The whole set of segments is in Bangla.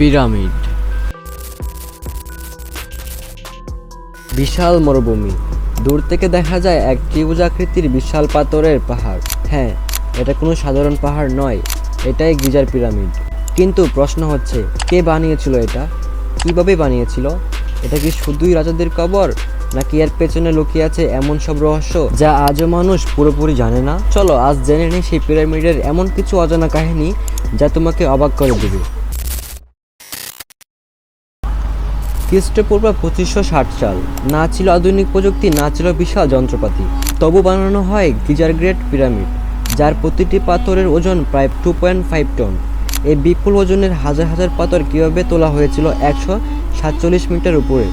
পিরামিড। বিশাল মরুভূমি। দূর থেকে দেখা যায় এক ত্রিভুজ আকৃতির বিশাল পাথরের পাহাড়। হ্যাঁ এটা কোনো সাধারণ পাহাড় নয়, এটাই গিজার পিরামিড। কিন্তু প্রশ্ন হচ্ছে, কে বানিয়েছিল এটা? কীভাবে বানিয়েছিল? এটা কি শুধুই রাজাদের কবর? নাকি এর পেছনে লুকিয়ে আছে এমন সব রহস্য যা আজও মানুষ পুরোপুরি জানে না? চলো, আজ জেনে নিই সেই পিরামিডের এমন কিছু অজানা কাহিনী যা তোমাকে অবাক করে দেবে। খ্রিস্টপূর্ব পঁচিশশো ষাট সাল। না ছিল আধুনিক প্রযুক্তি, না ছিল বিশাল যন্ত্রপাতি। তবু বানানো হয় গিজার গ্রেট পিরামিড, যার প্রতিটি পাথরের ওজন প্রায় টু পয়েন্ট ফাইভ টন। এই বিপুল ওজনের হাজার হাজার পাথর কীভাবে তোলা হয়েছিল একশো সাতচল্লিশ মিটার উপরে?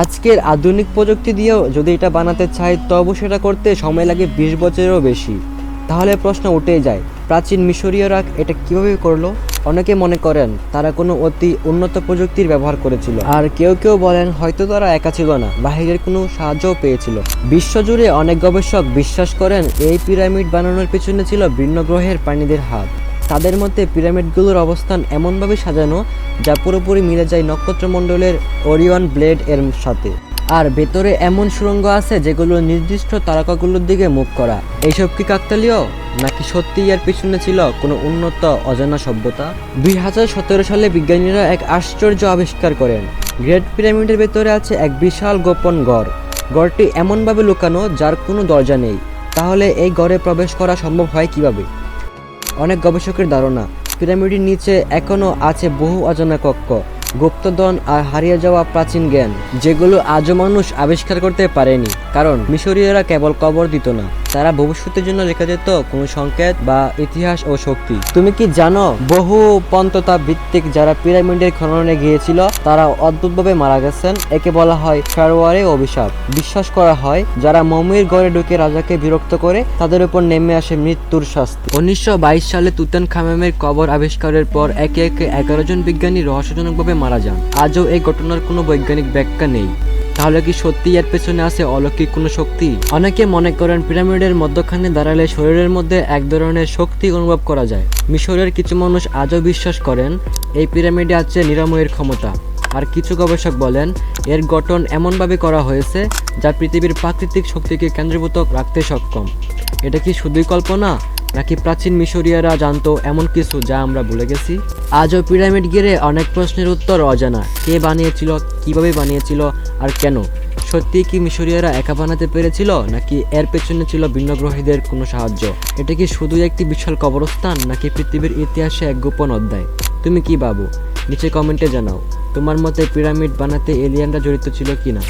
আজকের আধুনিক প্রযুক্তি দিয়েও যদি এটা বানাতে চাই, তবু সেটা করতে সময় লাগে বিশ বছরেরও বেশি। তাহলে প্রশ্ন উঠে যায়, প্রাচীন মিশরীয়রা এটা কীভাবে করল? অনেকে মনে করেন তারা কোনো অতি উন্নত প্রযুক্তির ব্যবহার করেছিল। আর কেউ কেউ বলেন হয়তো তারা একা ছিল না, বাহিরের কোনো সাহায্যও পেয়েছিল। বিশ্বজুড়ে অনেক গবেষক বিশ্বাস করেন এই পিরামিড বানানোর পিছনে ছিল ভিন্ন গ্রহের প্রাণীদের হাত। তাদের মধ্যে পিরামিডগুলোর অবস্থান এমনভাবে সাজানো যা পুরোপুরি মিলে যায় নক্ষত্রমণ্ডলের ওরিয়ন ব্লেড এর সাথে। আর ভেতরে এমন সুড়ঙ্গ আছে যেগুলো নির্দিষ্ট তারকাগুলোর দিকে মুখ করা। এইসব কি কাকতালীয়? নাকি সত্যি এর পিছনে ছিল কোনো উন্নত, অজানা সভ্যতা? দুই হাজার সতেরো সালে বিজ্ঞানীরা এক আশ্চর্য আবিষ্কার করেন। গ্রেট পিরামিডের ভেতরে আছে এক বিশাল গোপন গড়। গড়টি এমনভাবে লুকানো যার কোনো দরজা নেই। তাহলে এই গড়ে প্রবেশ করা সম্ভব হয় কীভাবে? অনেক গবেষকের ধারণা, পিরামিডের নিচে এখনও আছে বহু অজানা কক্ষ, গুপ্তধন আর হারিয়ে যাওয়া প্রাচীন জ্ঞান, যেগুলো আজও মানুষ আবিষ্কার করতে পারেনি। কারণ মিশরীয়রা কেবল কবর দিত না। তারা ভবিষ্যতের জন্য রেখে যেত কোনো সংকেত বা ইতিহাস ও শক্তি। তুমি কি জানো, বহু পন্ততা ভিত্তিক যারা পিরামিডের খননে গিয়েছিল, তারা অদ্ভুতভাবে মারা গেছেন, একে বলা হয় ফেরোয়ারে অভিশাপ। বিশ্বাস করা হয়, যারা মমির ঘরে ঢুকে রাজাকে বিরক্ত করে, তাদের উপর নেমে আসে মৃত্যুর শাস্তি। উনিশশো সালে তুতান খামেমের কবর আবিষ্কারের পর একে একে এগারো জন বিজ্ঞানী রহস্যজনকভাবে মারা যান। আজও এই ঘটনার কোনো বৈজ্ঞানিক ব্যাখ্যা নেই। তাহলে কি সত্যি এর পেছনে আছে অলৌকিক কোনো শক্তি? অনেকে মনে করেন পিরামিডের মধ্যখানে দাঁড়ালে শরীরের মধ্যে এক ধরনের শক্তি অনুভব করা যায়। মিশরের কিছু মানুষ আজও বিশ্বাস করেন, এই পিরামিডে আছে নিরাময়ের ক্ষমতা। আর কিছু গবেষক বলেন, এর গঠন এমনভাবে করা হয়েছে, যা পৃথিবীর প্রাকৃতিক শক্তিকে কেন্দ্রীভূত রাখতে সক্ষম। এটা কি শুধুই কল্পনা? নাকি প্রাচীন মিশরীয়রা জানতো এমন কিছু যা আমরা ভুলে গেছি? আজও পিরামিড ঘিরে অনেক প্রশ্নের উত্তর অজানা। কে বানিয়েছিল, কীভাবে বানিয়েছিল, আর কেন? সত্যি কি মিশরীয়রা একা বানাতে পেরেছিল, নাকি এর পেছনে ছিল ভিন্ন গ্রহীদের কোনো সাহায্য? এটা কি শুধুই একটি বিশাল কবরস্থান, নাকি পৃথিবীর ইতিহাসে এক গোপন অধ্যায়? তুমি কি ভাবো নিচে কমেন্টে জানাও, তোমার মতে পিরামিড বানাতে এলিয়ানরা জড়িত ছিল কিনা?